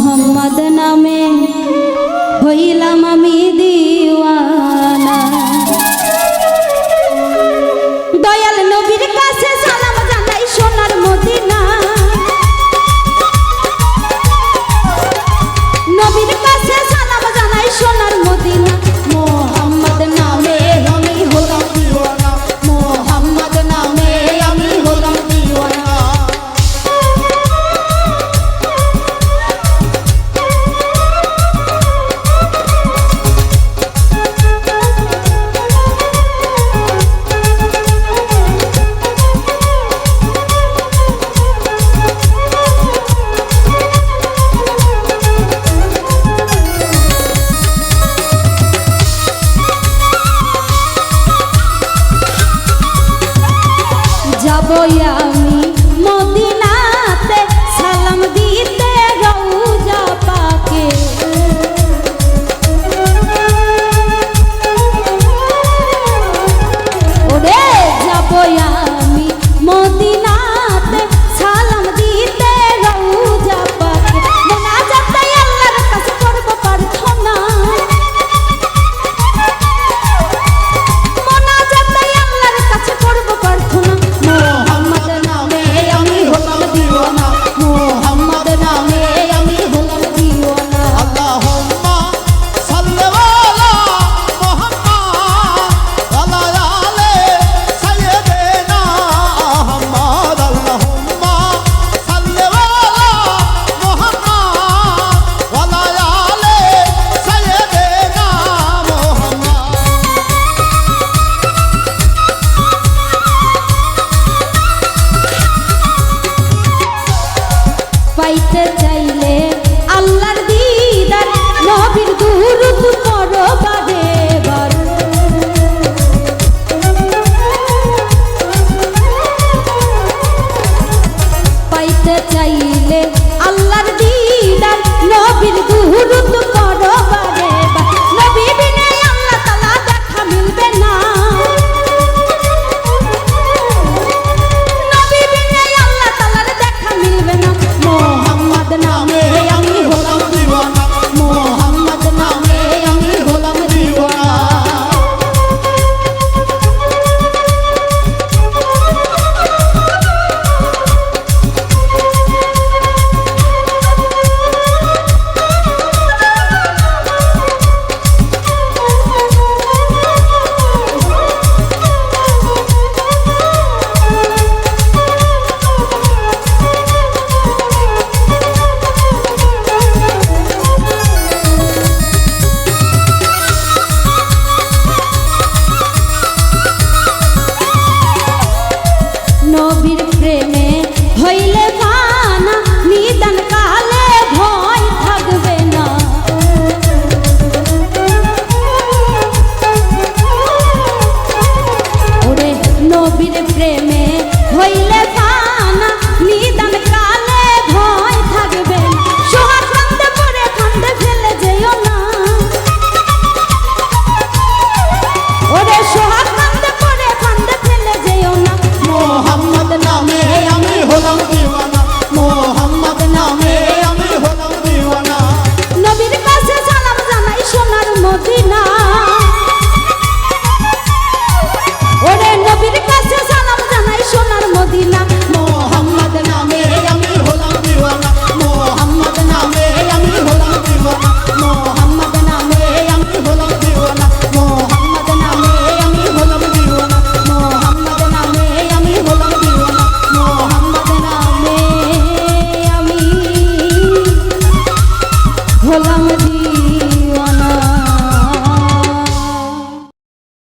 মোহাম্মদ নামে হইলাম আমি দিন চাইলে আল্লাহর দিদার নবীর দুরুত করবার